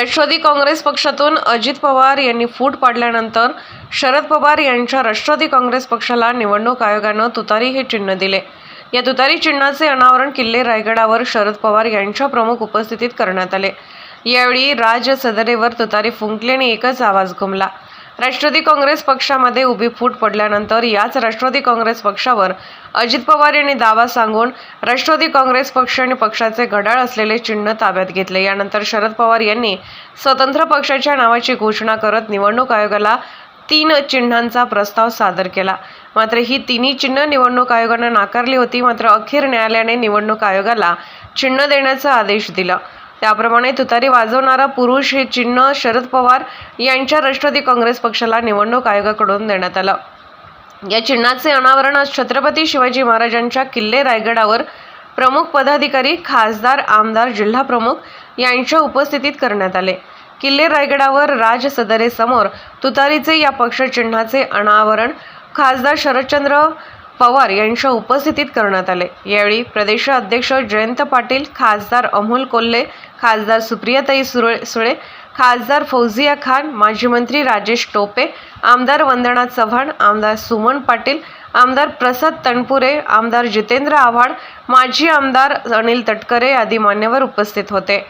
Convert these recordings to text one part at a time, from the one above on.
राष्ट्रवादी काँग्रेस पक्षातून अजित पवार यांनी फूट पाडल्यानंतर शरद पवार यांच्या राष्ट्रवादी काँग्रेस पक्षाला निवडणूक आयोगानं तुतारी हे चिन्ह दिले. या तुतारी चिन्हाचे अनावरण किल्ले रायगडावर शरद पवार यांच्या प्रमुख उपस्थितीत करण्यात आले. यावेळी राज सदरेवर तुतारी फुंकली आणि एकच आवाज घुमला. राष्ट्रवादी काँग्रेस पक्षामध्ये उभी फूट पडल्यानंतर याच राष्ट्रवादी काँग्रेस पक्षावर अजित पवार यांनी दावा सांगून राष्ट्रवादी काँग्रेस पक्ष आणि पक्षाचे घड्याळ असलेले चिन्ह ताब्यात घेतले. यानंतर शरद पवार यांनी स्वतंत्र पक्षाच्या नावाची घोषणा करत निवडणूक आयोगाला तीन चिन्हांचा प्रस्ताव सादर केला. मात्र ही तिन्ही चिन्ह निवडणूक आयोगानं नाकारली होती. मात्र अखेर न्यायालयाने निवडणूक आयोगाला चिन्ह देण्याचा आदेश दिला. त्याप्रमाणे तुतारी वाजवणारा पुरुष हे चिन्ह शरद पवार यांच्या राष्ट्रवादी काँग्रेस पक्षाला निवडणूक आयोगाकडून देण्यात आलं. या चिन्हाचे अनावरण आज छत्रपती शिवाजी महाराजांच्या किल्ले रायगडावर प्रमुख पदाधिकारी खासदार आमदार जिल्हा प्रमुख यांच्या उपस्थितीत करण्यात आले. किल्ले रायगडावर राज सदरेसमोर तुतारीचे या पक्षचिन्हाचे अनावरण खासदार शरदचंद्र पवार यांच्या उपस्थितीत करण्यात आले. यावेळी प्रदेशाध्यक्ष जयंत पाटील खासदार अमोल कोल्हे खासदार सुप्रियाताई सुरळे सुळे खासदार फौजिया खान माजी मंत्री राजेश टोपे आमदार वंदना चव्हाण आमदार सुमन पाटील आमदार प्रसाद तणपुरे आमदार जितेंद्र आव्हाड माजी आमदार अनिल तटकरे आदी मान्यवर उपस्थित होते.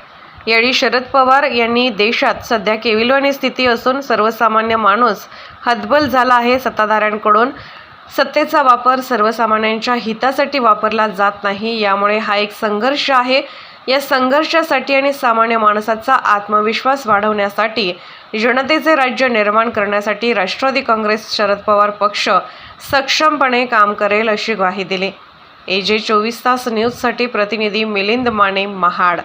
यावेळी शरद पवार यांनी देशात सध्या केविलवाणी स्थिती असून सर्वसामान्य माणूस हतबल झाला आहे सत्ताधाऱ्यांकडून. सत्तेचा वापर सर्वसामान्यांच्या हितासाठी वापरला जात नाही. यामुळे हा एक संघर्ष आहे. या संघर्षासाठी आणि सामान्य माणसाचा आत्मविश्वास वाढवण्यासाठी जनतेचे राज्य निर्माण करण्यासाठी राष्ट्रवादी काँग्रेस शरद पवार पक्ष सक्षमपणे काम करेल अशी ग्वाही दिली. ए जे चोवीस तास न्यूजसाठी प्रतिनिधी मिलिंद माने महाड.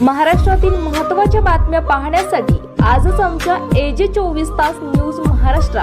महाराष्ट्रातील महत्त्वाच्या बातम्या पाहण्यासाठी आजच आमच्या एजे चोवीस तास न्यूज महाराष्ट्र